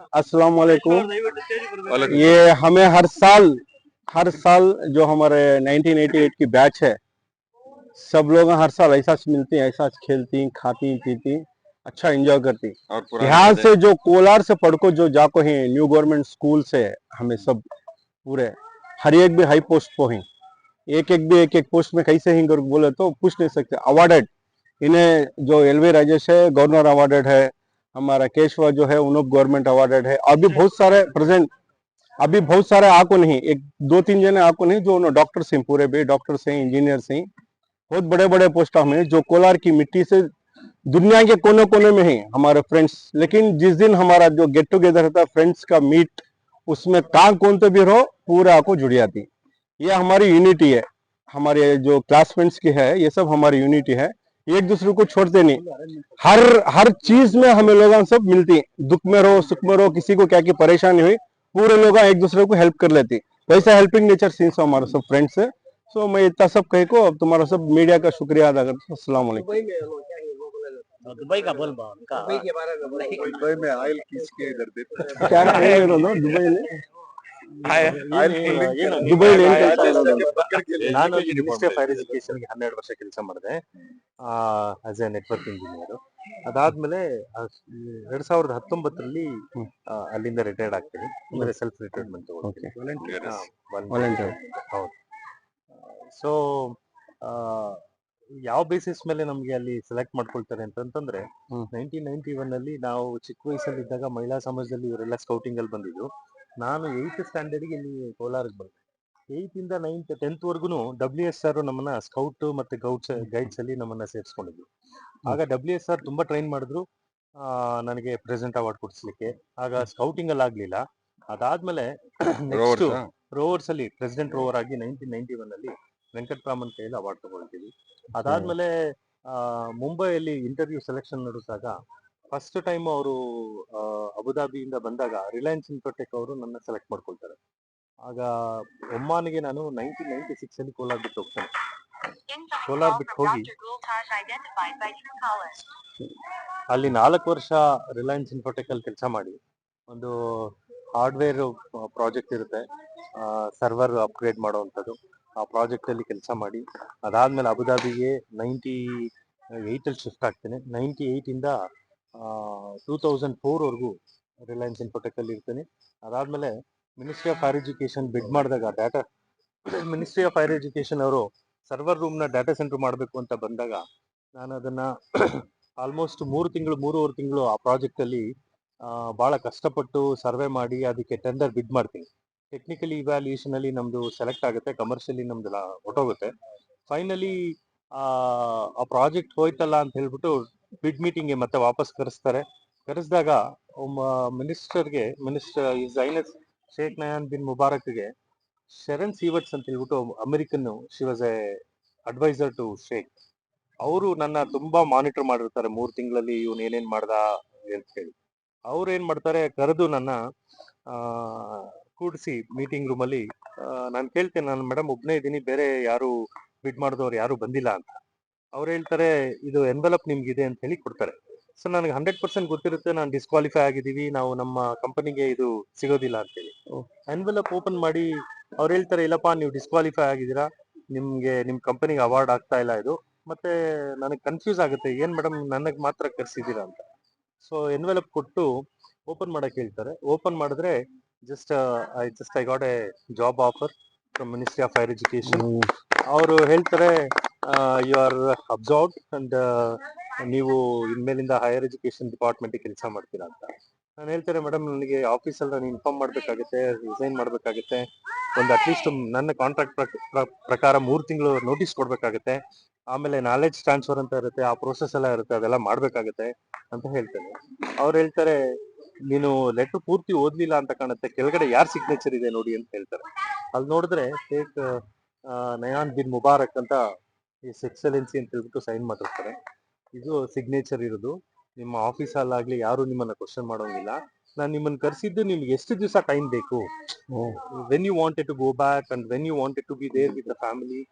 अस्सलाम वालेकुम। ये हमें हर साल हर साल जो हमारे 1988 की बैच है सब लोग हर साल ऐसा मिलती हैं ऐसा खेलती खाती पीती अच्छा एंजॉय करती। यहाँ से जो कोलार से पढ़को जो जाको है न्यू गवर्नमेंट स्कूल से हमें सब पूरे हर एक भी हाई पोस्ट को ही। एक एक भी एक एक पोस्ट में कैसे ही बोले तो पूछ नहीं सकते। अवार्डेड इन्हें जो एल राजेश है गवर्नर अवार्डेड है हमारा केशवा जो है उन्होंने गवर्नमेंट अवार्डेड है। अभी बहुत सारे प्रेजेंट अभी बहुत सारे आको नहीं, एक दो तीन जने आको नहीं, जो डॉक्टर से पूरे भी डॉक्टर से इंजीनियर से बहुत बड़े बड़े पोस्ट हमें जो कोलार की मिट्टी से दुनिया के कोने कोने में ही, हमारे फ्रेंड्स लेकिन जिस दिन हमारा जो गेट टुगेदर है फ्रेंड्स का मीट उसमें कहाँ कौन तो भी रहो, पूरा आपको जुड़ जाती। ये हमारी यूनिटी है। हमारे जो क्लासमेट्स की है, ये सब हमारी यूनिटी है। एक दूसरे को छोड़ते नहीं। हर हर चीज़ में हमें लोग सब मिलती हैं। दुख में रहो सुख में रहो किसी को क्या की परेशानी हुई पूरे लोग एक दूसरे को हेल्प कर लेती। तो ऐसा हेल्पिंग नेचर सीन्स हमारे सब फ्रेंड्स है। सो मैं इतना सब कह को अब तुम्हारा सब मीडिया का शुक्रिया अदा करता हूँ। दुबई में है दुबई का बोल दुबई के बारे में बोला दुबई में ऑयल खींच के इधर देते क्या है इರೋದು ನಾನು ಮಿನಿಸ್ಟ್ರಿ ಆಫ್ ಹೈರ್ ಎಜುಕೇಶನ್ಗೆ ಹನ್ನೆರಡು ವರ್ಷ ಕೆಲಸ ಮಾಡಿದೆ. ಆಸ್ ಎ ನೆಟ್ವರ್ಕ್ ಇಂಜಿನಿಯರ್ ಅದಾದ್ಮೇಲೆ ಎರಡ್ ಸಾವಿರದ ಹತ್ತೊಂಬತ್ತರಲ್ಲಿ ಅಲ್ಲಿಂದ ರಿಟೈರ್ಡ್ ಆಗ್ತೀನಿ. ಅಂದ್ರೆ ಸೆಲ್ಫ್ ರಿಟೈರ್ಮೆಂಟ್ ಹೌದು. ಸೊ ಯಾವ ಬೇಸಿಸ್ ಮೇಲೆ ನಮ್ಗೆ ಅಲ್ಲಿ ಸೆಲೆಕ್ಟ್ ಮಾಡ್ಕೊಳ್ತಾರೆ ಅಂತಂದ್ರೆ. ನೈನ್ಟೀನ್ ನೈನ್ಟಿ ಒನ್ ಅಲ್ಲಿ ನಾವು ಚಿಕ್ಕ ವಯಸ್ಸಲ್ಲಿ ಇದ್ದಾಗ ಮಹಿಳಾ ಸಮಾಜದಲ್ಲಿ ಇವರೆಲ್ಲ ಸ್ಕೌಟಿಂಗ್ ಅಲ್ಲಿ ಬಂದಿದ್ದು. ನಾನು ಏಯ್ತ್ ಸ್ಟ್ಯಾಂಡರ್ಡ್ಗೆ ಇಲ್ಲಿ ಕೋಲಾರಕ್ಕೆ ಬಂದೆ. ಏಯ್ತ್ ಇಂದ ನೈನ್ತ್ ಟೆಂತ್ ವರ್ಗುನು ಡಬ್ಲ್ಯೂ ಎಸ್ ಆರ್ ನಮ್ಮನ್ನ ಸ್ಕೌಟ್ ಮತ್ತೆ ಗೌಡ್ಸ್ ಗೈಡ್ಸ್ ಅಲ್ಲಿ ನಮ್ಮನ್ನ ಸೇರಿಸ್ಕೊಂಡಿದ್ವಿ ಆಗ ಡಬ್ಲ್ಯೂ ಎಸ್ ಆರ್ ತುಂಬಾ ಟ್ರೈನ್ ಮಾಡಿದ್ರು. ನನಗೆ ಪ್ರೆಸೆಂಟ್ ಅವಾರ್ಡ್ ಕೊಡಿಸ್ಲಿಕ್ಕೆ. ಆಗ ಸ್ಕೌಟಿಂಗ್ ಅಲ್ಲಿ ಆಗ್ಲಿಲ್ಲ. ಅದಾದ್ಮೇಲೆ ನೆಕ್ಸ್ಟ್ ರೋವರ್ಸ್ ಅಲ್ಲಿ ಪ್ರೆಸಿಡೆಂಟ್ ರೋವರ್ ಆಗಿ ನೈನ್ಟೀನ್ ನೈನ್ಟಿ ಒನ್ ಅಲ್ಲಿ ವೆಂಕಟರಾಮನ್ ಕೈಯಲ್ಲಿ ಅವಾರ್ಡ್ ತಗೊಳ್ತೀವಿ. ಅದಾದ್ಮೇಲೆ ಮುಂಬೈಯಲ್ಲಿ ಇಂಟರ್ವ್ಯೂ ಸೆಲೆಕ್ಷನ್ ನಡೆಸಿದಾಗ ಫಸ್ಟ್ ಟೈಮ್ ಅವರು ಅಬುದಾಬಿಯಿಂದ ಬಂದಾಗ ರಿಲಯನ್ಸ್ ಇನ್ಫೋಟೆಕ್ ಅವರು ನನ್ನ ಸೆಲೆಕ್ಟ್ ಮಾಡ್ಕೊಳ್ತಾರೆ. ಆಗ ಒಮ್ಮಾನಿಗೆ ನಾನು ನೈನ್ಟೀನ್ ನೈನ್ಟಿ ಸಿಕ್ಸ್ ಅಲ್ಲಿ ಕೋಲಾರ್ ಬಿಟ್ಟು ಹೋಗ್ತೇನೆ. ಕೋಲಾರ್ ಬಿಟ್ಟು ಹೋಗಿ. ಅಲ್ಲಿ ನಾಲ್ಕು ವರ್ಷ ರಿಲಯನ್ಸ್ ಇನ್ಫೋಟೆಕ್ ಅಲ್ಲಿ ಕೆಲಸ ಮಾಡಿ. ಒಂದು ಹಾರ್ಡ್ವೇರ್ ಪ್ರಾಜೆಕ್ಟ್ ಇರುತ್ತೆ. ಸರ್ವರ್ ಅಪ್ಗ್ರೇಡ್ ಮಾಡುವಂಥದ್ದು. ಆ ಪ್ರಾಜೆಕ್ಟ್ ಅಲ್ಲಿ ಕೆಲಸ ಮಾಡಿ. ಅದಾದ್ಮೇಲೆ ಅಬುದಾಬಿಗೆ ನೈಂಟಿ ಏಯ್ಟ್ ಅಲ್ಲಿ ಶಿಫ್ಟ್ ಆಗ್ತೇನೆ. ನೈಂಟಿ ಇಂದ ಟೂ ತೌಸಂಡ್ ಫೋರ್ವರೆಗೂ ರಿಲಯನ್ಸ್ ಇನ್ಫೋಟೆಕ್ ಅಲ್ಲಿ ಇರ್ತೇನೆ. ಅದಾದ್ಮೇಲೆ ministry of higher education bid ಮಾಡಿದಾಗ data ministry of higher education ಅವರು ಸರ್ವರ್ ರೂಮ್ನ ಡಾಟಾ ಸೆಂಟರ್ ಮಾಡಬೇಕು ಅಂತ ಬಂದಾಗ ನಾನು ಅದನ್ನ ಆಲ್ಮೋಸ್ಟ್ ಮೂರು ತಿಂಗಳು, ಮೂರುವರೆ ತಿಂಗಳು ಆ ಪ್ರಾಜೆಕ್ಟ್ ಅಲ್ಲಿ ಬಹಳ ಕಷ್ಟಪಟ್ಟು ಸರ್ವೆ ಮಾಡಿ ಅದಕ್ಕೆ ಟೆಂಡರ್ ಬಿಡ್ ಮಾಡ್ತೀನಿ. ಟೆಕ್ನಿಕಲಿ ಇವ್ಯಾಲ್ಯೂಯೇಷನ್ ಅಲ್ಲಿ ನಮ್ದು ಸೆಲೆಕ್ಟ್ ಆಗುತ್ತೆ ಕಮರ್ಷಿಯಲಿ ನಮ್ದು ಹೊಟ್ಟೋಗುತ್ತೆ ಫೈನಲಿ ಆ ಪ್ರಾಜೆಕ್ಟ್ ಹೋಯ್ತಲ್ಲ ಅಂತ ಹೇಳ್ಬಿಟ್ಟು ಬಿಡ್ ಮೀಟಿಂಗ್ಗೆ ಮತ್ತೆ ವಾಪಸ್ ಕರೆಸ್ತಾರೆ. ಕರೆಸಿದಾಗ ಮಿನಿಸ್ಟರ್ಗೆ ಮಿನಿಸ್ಟರ್ ಈ ಜೈನಸ್ ಶೇಖ್ ನಯಾನ್ ಬಿನ್ ಮುಬಾರಕ್ಗೆ ಶರಣ್ ಸೀವರ್ಟ್ಸ್ ಅಂತ ಹೇಳ್ಬಿಟ್ಟು American she was a advisor to Sheikh ಅವರು ನನ್ನ ತುಂಬಾ ಮಾನಿಟರ್ ಮಾಡಿರ್ತಾರೆ. ಮೂರು ತಿಂಗಳಲ್ಲಿ ಇವನ್ ಏನೇನ್ ಮಾಡ್ದ ಅಂತ ಹೇಳಿ. ಅವ್ರು ಏನ್ ಮಾಡ್ತಾರೆ, ಕರೆದು ನನ್ನ ಕೂಡಿಸಿ ಮೀಟಿಂಗ್ ರೂಮ್ ಅಲ್ಲಿ ನಾನು ಕೇಳ್ತೇನೆ, ನಾನು ಮೇಡಮ್ ಒಬ್ನೇ ಇದ್ದೀನಿ, ಬೇರೆ ಯಾರು ಬಿಡ್ ಮಾಡಿದವ್ರು ಯಾರು ಬಂದಿಲ್ಲ ಅಂತ. ಅವ್ರು ಹೇಳ್ತಾರೆ ಇದು ಎನ್ವೆಲಪ್ ನಿಮ್ಗಿದೆ ಅಂತ ಹೇಳಿ ಕೊಡ್ತಾರೆ. ಸೊ ನನಗೆ ಹಂಡ್ರೆಡ್ ಪರ್ಸೆಂಟ್ ಗೊತ್ತಿರುತ್ತೆ ನಾನು ಡಿಸ್ಕ್ವಾಲಿಫೈ ಆಗಿದ್ದೀವಿ ನಾವು ನಮ್ಮ ಕಂಪನಿಗೆ ಇದು ಸಿಗೋದಿಲ್ಲ ಅಂತೇಳಿ. ಎನ್ವೆಲಪ್ ಓಪನ್ ಮಾಡಿ ಅವ್ರು ಹೇಳ್ತಾರೆ ಇಲ್ಲಪ್ಪ ನೀವು ಡಿಸ್ಕ್ವಾಲಿಫೈ ಆಗಿದ್ದೀರಾ ನಿಮ್ಗೆ ನಿಮ್ ಕಂಪನಿಗೆ ಅವಾರ್ಡ್ ಆಗ್ತಾ ಇಲ್ಲ ಇದು. ಮತ್ತೆ ನನಗೆ ಕನ್ಫ್ಯೂಸ್ ಆಗುತ್ತೆ ಏನ್ ಮೇಡಮ್ ನನಗೆ ಮಾತ್ರ ಕರ್ಸಿದ್ದೀರಾ ಅಂತ. ಸೊ ಎನ್ವೆಲಪ್ ಕೊಟ್ಟು ಓಪನ್ ಮಾಡಕ್ ಹೇಳ್ತಾರೆ. ಓಪನ್ ಮಾಡಿದ್ರೆ just I just I got a job offer from ministry of higher education ಅವರು ಹೇಳ್ತಾರೆ ಯು ಆರ್ ಅಬ್ಸಾರ್ಡ್ ಅಂಡ್ ನೀವು ಇನ್ಮೇಲಿಂದ ಹೈಯರ್ ಎಜುಕೇಶನ್ ಡಿಪಾರ್ಟ್ಮೆಂಟ್ ಕೆಲಸ ಮಾಡ್ತೀರಾ ಅಂತ. ನಾನು ಹೇಳ್ತಾರೆ ಮೇಡಮ್ ನನಗೆ ಆಫೀಸಲ್ಲಿ ನಾನು ಇನ್ಫಾರ್ಮ್ ಮಾಡಬೇಕಾಗುತ್ತೆ ರಿಸೈನ್ ಮಾಡಬೇಕಾಗುತ್ತೆ. ಒಂದು ಅಟ್ಲೀಸ್ಟ್ ನನ್ನ ಕಾಂಟ್ರಾಕ್ಟ್ ಪ್ರಕಾರ ಮೂರು ತಿಂಗಳು ನೋಟಿಸ್ ಕೊಡಬೇಕಾಗುತ್ತೆ. ಆಮೇಲೆ ನಾಲೆಜ್ ಟ್ರಾನ್ಸ್ಫರ್ ಅಂತ ಇರುತ್ತೆ ಆ ಪ್ರೋಸೆಸ್ ಎಲ್ಲ ಇರುತ್ತೆ ಅದೆಲ್ಲ ಮಾಡಬೇಕಾಗುತ್ತೆ ಅಂತ ಹೇಳ್ತೇನೆ ಅವ್ರು ಹೇಳ್ತಾರೆ ನೀನು ಲೆಟರ್ ಪೂರ್ತಿ ಓದ್ಲಿಲ್ಲ ಅಂತ ಕಾಣುತ್ತೆ ಕೆಳಗಡೆ ಯಾರ್ ಸಿಗ್ನೇಚರ್ ಇದೆ ನೋಡಿ ಅಂತ ಹೇಳ್ತಾರೆ. ಅಲ್ಲಿ ನೋಡಿದ್ರೆ ಆ, ನಯಾನ್ ಬಿನ್ ಮುಬಾರಕ್ ಅಂತ ಇಸ್ ಎಕ್ಸಲೆನ್ಸಿ ಅಂತ ಹೇಳ್ಬಿಟ್ಟು ಸೈನ್ ಮಾಡಿರ್ತಾರೆ. ಇದು ಸಿಗ್ನೇಚರ್ ಇರೋದು. ನಿಮ್ಮ ಆಫೀಸಲ್ಲಾಗ್ಲಿ ಯಾರು ನಿಮ್ಮನ್ನ ಕ್ವಶನ್ ಮಾಡೋಂಗಿಲ್ಲ. ನಾನು ನಿಮ್ಮನ್ನ ಕರೆಸಿದ್ದು ನಿಮ್ಗೆ ಎಷ್ಟು ದಿವಸ ಟೈಮ್ ಬೇಕು? When you wanted to go back and when you wanted to be there with the family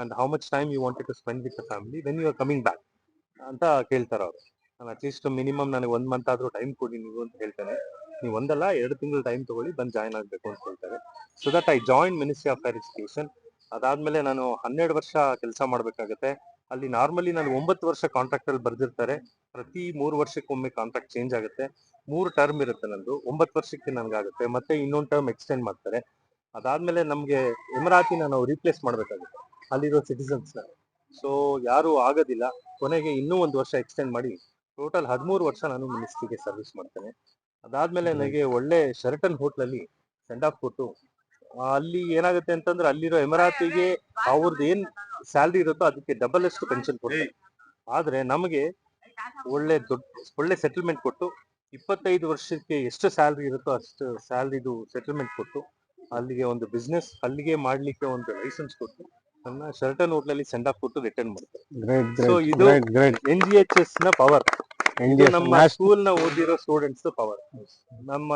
and how much time you wanted to spend with the family when you are coming back ಅಂತ ಕೇಳ್ತಾರೆ ಅವರು. ನಾನು at least minimum ನನಗೆ ಒಂದ್ month ಆದ್ರೂ time ಕೊಡಿ ನೀವು ಅಂತ ಹೇಳ್ತೇನೆ. ನೀವು ಒಂದಲ್ಲ, ಎರಡು ತಿಂಗಳು ಟೈಮ್ ತಗೊಳ್ಳಿ, ಬಂದು ಜಾಯ್ನ್ ಆಗಬೇಕು ಅಂತ ಹೇಳ್ತಾರೆ. So that I join ministry of higher education ಅದಾದ್ಮೇಲೆ ನಾನು ಹನ್ನೆರಡು ವರ್ಷ ಕೆಲಸ ಮಾಡಬೇಕಾಗತ್ತೆ. ಅಲ್ಲಿ ನಾರ್ಮಲಿ ನಾನು ಒಂಬತ್ತು ವರ್ಷ ಕಾಂಟ್ರಾಕ್ಟ್ ಅಲ್ಲಿ ಬರ್ದಿರ್ತಾರೆ. ಪ್ರತಿ ಮೂರು ವರ್ಷಕ್ಕೊಮ್ಮೆ ಕಾಂಟ್ರಾಕ್ಟ್ ಚೇಂಜ್ ಆಗುತ್ತೆ. ಮೂರು ಟರ್ಮ್ ಇರುತ್ತೆ ನಂದು. ಒಂಬತ್ತು ವರ್ಷಕ್ಕೆ ನನಗಾಗುತ್ತೆ. ಮತ್ತೆ ಇನ್ನೊಂದು ಟರ್ಮ್ ಎಕ್ಸ್ಟೆಂಡ್ ಮಾಡ್ತಾರೆ. ಅದಾದ್ಮೇಲೆ ನಮ್ಗೆ ಎಮರಾತಿನ ನಾವು ರೀಪ್ಲೇಸ್ ಮಾಡ್ಬೇಕಾಗುತ್ತೆ. ಅಲ್ಲಿರೋ ಸಿಟಿಸನ್ಸ್ನ. ಸೊ ಯಾರು ಆಗೋದಿಲ್ಲ. ಕೊನೆಗೆ ಇನ್ನೂ ಒಂದು ವರ್ಷ ಎಕ್ಸ್ಟೆಂಡ್ ಮಾಡಿ ಟೋಟಲ್ ಹದಿಮೂರು ವರ್ಷ ನಾನು ಮಿನಿಸ್ಟ್ರಿಗೆ ಸರ್ವಿಸ್ ಮಾಡ್ತೇನೆ. ಅದಾದ್ಮೇಲೆ ನನಗೆ ಒಳ್ಳೆ ಶರ್ಟನ್ ಹೋಟ್ಲಲ್ಲಿ ಸೆಂಡ್ ಆಫ್ ಕೊಟ್ಟು ಅಲ್ಲಿ ಏನಾಗುತ್ತೆ ಅಂತಂದ್ರೆ ಅಲ್ಲಿರೋ ಎಮರಾತಿಗೆ ಅವ್ರದ್ದು ಏನ್ ಸ್ಯಾಲ್ರಿ ಇರುತ್ತೋ ಅದಕ್ಕೆ ಡಬಲ್ ಅಷ್ಟು ಪೆನ್ಷನ್ ಕೊಡ್ತಾರೆ. ಆದ್ರೆ ನಮಗೆ ಒಳ್ಳೆ ದೊಡ್ಡ ಒಳ್ಳೆ ಸೆಟಲ್ಮೆಂಟ್ ಕೊಟ್ಟು ಇಪ್ಪತ್ತೈದು ವರ್ಷಕ್ಕೆ ಎಷ್ಟು ಸ್ಯಾಲ್ರಿ ಇರುತ್ತೋ ಅಷ್ಟು ಸ್ಯಾಲ್ರಿದು ಸೆಟಲ್ಮೆಂಟ್ ಕೊಟ್ಟು ಅಲ್ಲಿಗೆ ಒಂದು ಬಿಸ್ನೆಸ್ ಅಲ್ಲಿಗೆ ಮಾಡ್ಲಿಕ್ಕೆ ಒಂದು ಲೈಸೆನ್ಸ್ ಕೊಟ್ಟು ನನ್ನ ಶರ್ಟನ್ ಹೋಟ್ಲಲ್ಲಿ ಸೆಂಡ್ ಆಫ್ ಕೊಟ್ಟು ರಿಟರ್ನ್ ಮಾಡ್ತಾರೆ. ಸೊ ಇದು- ಎನ್ ಜಿ ಎಚ್ ಎಸ್ನ ಪವರ್ ನಮ್ಮ ಸ್ಕೂಲ್ನ ಓದಿರೋ ಸ್ಟೂಡೆಂಟ್ಸ್ ಪವರ್ ನಮ್ಮ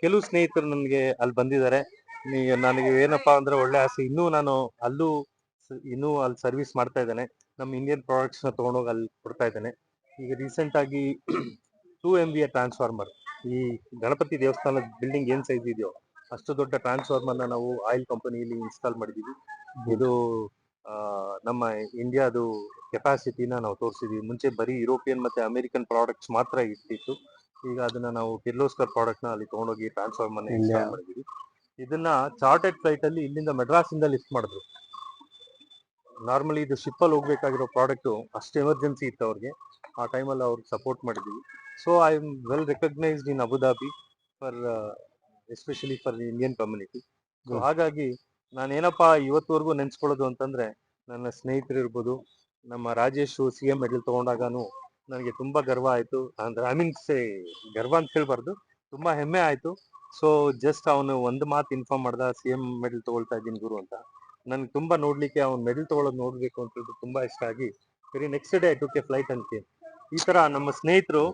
ಕೆಲವು ಸ್ನೇಹಿತರು ನನಗೆ ಅಲ್ಲಿ ಬಂದಿದ್ದಾರೆ. ನೀ ನನಗೆ ಏನಪ್ಪಾ ಅಂದ್ರೆ ಒಳ್ಳೆ ಆಸೆ. ಇನ್ನೂ ನಾನು ಅಲ್ಲೂ ಇನ್ನೂ ಅಲ್ಲಿ ಸರ್ವಿಸ್ ಮಾಡ್ತಾ ಇದ್ದೇನೆ. ನಮ್ಮ ಇಂಡಿಯನ್ ಪ್ರಾಡಕ್ಟ್ಸ್ನ ತಗೊಂಡೋಗಿ ಅಲ್ಲಿ ಕೊಡ್ತಾ ಇದ್ದೇನೆ. ಈಗ ರೀಸೆಂಟ್ ಆಗಿ ಟೂ ಎಂ ಬಿ ಟ್ರಾನ್ಸ್ಫಾರ್ಮರ್ ಈ ಗಣಪತಿ ದೇವಸ್ಥಾನದ ಬಿಲ್ಡಿಂಗ್ ಏನ್ ಸೈಜ್ ಇದೆಯೋ ಅಷ್ಟು ದೊಡ್ಡ ಟ್ರಾನ್ಸ್ಫಾರ್ಮರ್ನ ನಾವು ಆಯಿಲ್ ಕಂಪನಿಯಲ್ಲಿ ಇನ್ಸ್ಟಾಲ್ ಮಾಡಿದೀವಿ. ಇದು ಆ, ನಮ್ಮ ಇಂಡಿಯಾದು ಕೆಪಾಸಿಟಿನ ನಾವು ತೋರಿಸಿದೀವಿ. ಮುಂಚೆ ಬರೀ ಯುರೋಪಿಯನ್ ಮತ್ತೆ ಅಮೆರಿಕನ್ ಪ್ರಾಡಕ್ಟ್ಸ್ ಮಾತ್ರ ಇಟ್ಟಿತ್ತು. ಈಗ ಅದನ್ನ ನಾವು ಕಿರ್ಲೋಸ್ಕರ್ ಪ್ರಾಡಕ್ಟ್ನ ಅಲ್ಲಿ ತಗೊಂಡೋಗಿ ಟ್ರಾನ್ಸ್ಫಾರ್ಮರ್ ಇನ್ಸ್ಟಾಲ್ ಮಾಡಿದೀವಿ. ಇದನ್ನ ಚಾರ್ಟೆಡ್ ಫ್ಲೈಟ್ ಅಲ್ಲಿ ಇಲ್ಲಿಂದ ಮೆಡ್ರಾಸ್ ಇಂದ ಲಿಫ್ಟ್ ಮಾಡಿದ್ರು. ನಾರ್ಮಲಿ ಇದು ಶಿಪ್ ಅಲ್ಲಿ ಹೋಗ್ಬೇಕಾಗಿರೋ ಪ್ರಾಡಕ್ಟ್ ಅಷ್ಟು ಎಮರ್ಜೆನ್ಸಿ ಇತ್ತು ಅವ್ರಿಗೆ. ಆ ಟೈಮಲ್ಲಿ ಅವ್ರಿಗೆ ಸಪೋರ್ಟ್ ಮಾಡಿದೀವಿ. So I am well recognised in Abu Dhabi for especially for Indian community so. ಹಾಗಾಗಿ ನಾನೇನಪ್ಪ ಇವತ್ತುವರೆಗೂ ನೆನೆಸ್ಕೊಳ್ಳೋದು ಅಂತಂದ್ರೆ ನನ್ನ ಸ್ನೇಹಿತರು ಇರ್ಬೋದು ನಮ್ಮ ರಾಜೇಶ್ ಸಿ ಎಂ ಮೆಡಲ್ ತಗೊಂಡಾಗನು ನನಗೆ ತುಂಬಾ ಗರ್ವ ಆಯಿತು. ಅಂದ್ರೆ ಐ ಮೀನ್ ಸೇ ಗರ್ವ ಅಂತ ಹೇಳ್ಬಾರ್ದು. ತುಂಬಾ ಹೆಮ್ಮೆ ಆಯ್ತು. ಸೊ ಜಸ್ಟ್ ಅವನು ಒಂದು ಮಾತು ಇನ್ಫಾರ್ಮ್ ಮಾಡ್ದ ಸಿ ಎಂ ಮೆಡಲ್ ತಗೊಳ್ತಾ ಇದ್ದೀನಿ ಗುರು ಅಂತ. ನನ್ಗೆ ತುಂಬಾ ನೋಡ್ಲಿಕ್ಕೆ ಅವ್ನು ಮೆಡಲ್ ತಗೊಳ್ಳೋದು ನೋಡ್ಬೇಕು ಅಂತ ಹೇಳಿ ತುಂಬಾ ಇಷ್ಟ ಆಗಿ very next day I took flight ಅಂತ ಈ ತರ ನಮ್ಮ ಸ್ನೇಹಿತರು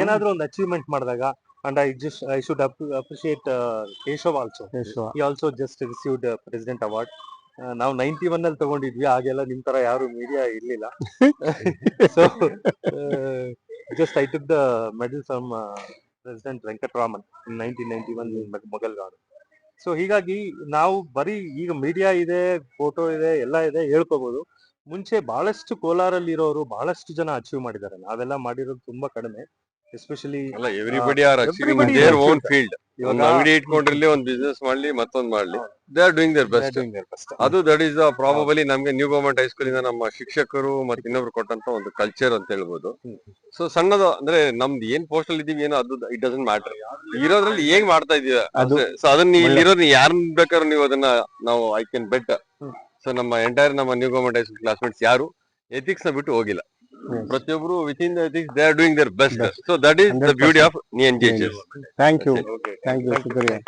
ಏನಾದ್ರೂ ಒಂದು ಅಚೀವ್ಮೆಂಟ್ ಮಾಡಿದಾಗ and I just I should appreciate Keshav also ಈ also just received president award ನಾವು ನೈನ್ಟಿ ಒನ್ ಅಲ್ಲಿ ತಗೊಂಡಿದ್ವಿ ಆಗೆಲ್ಲ ನಿಮ್ ತರ ಯಾರು ಮೀಡಿಯಾ ಇರ್ಲಿಲ್ಲ. So just I took the medal from president Venkataraman nineteen ninety one Mughal garden so ಹೀಗಾಗಿ ನಾವು ಬರೀ ಈಗ ಮೀಡಿಯಾ ಇದೆ ಫೋಟೋ ಇದೆ, ಎಲ್ಲ ಇದೆ ಹೇಳ್ಕೋಬಹುದು ಮುಂಚೆ ಬಹಳಷ್ಟು ಕೋಲಾರಲ್ಲಿ ಇರೋರು ಬಹಳಷ್ಟು ಜನ ಅಚೀವ್ ಮಾಡಿದ್ದಾರೆ. ನಾವೆಲ್ಲ ಮಾಡಿರೋದು ತುಂಬಾ ಕಡಿಮೆ. ಎಸ್ಪೆಷಲಿ ಅಲ್ಲ everybody are achieving their own field ಒಂದು ಅಂಗಡಿ ಇಟ್ಕೊಂಡಿರ್ಲಿ ಒಂದ್ ಬಿಸ್ನೆಸ್ ಮಾಡ್ಲಿ ಮತ್ತೊಂದ್ ಮಾಡ್ಲಿ. They are doing their best ಅದು ದಟ್ ಈಸ್ ಪ್ರಾಬಬಲಿ ನಮ್ಗೆ ನ್ಯೂ ಗವರ್ಮೆಂಟ್ ಹೈಸ್ಕೂಲ್ ಇಂದ ನಮ್ಮ ಶಿಕ್ಷಕರು ಮತ್ತೆ ಇನ್ನೊಬ್ರು ಕೊಟ್ಟಂತ ಒಂದು ಕಲ್ಚರ್ ಅಂತ ಹೇಳ್ಬೋದು. ಸೊ ಸಣ್ಣದು ಅಂದ್ರೆ ನಮ್ದು ಏನ್ ಪೋಸ್ಟ್ ಅಲ್ಲಿ ಇದೀವಿ ಏನೋ ಅದು ಇಟ್ ಡಸಂಟ್ ಮ್ಯಾಟರ್ ಇರೋದ್ರಲ್ಲಿ ಹೇಗ್ ಮಾಡ್ತಾ ಇದೀವಿ ಸೊ ಅದನ್ನ ಇಲ್ಲಿರೋದು ಯಾರನ್ನ ಬೇಕಾದ್ರೂ ನೀವು ಅದನ್ನ ನಾವು ಐ ಕ್ಯಾನ್ ಬೆಟ್. ಸೊ ನಮ್ಮ ಎಂಟೈರ್ ನಮ್ಮ new government high school classmates ಯಾರು? ಎಥಿಕ್ಸ್ನ ಬಿಟ್ಟು ಹೋಗಿಲ್ಲ. ಪ್ರತಿಯೊಬ್ರು with in the ethics they are doing their best so that is the beauty of ನಿ N G H S thank you Okay. Thank you Thank you. ಶುಕ್ರಿಯಾ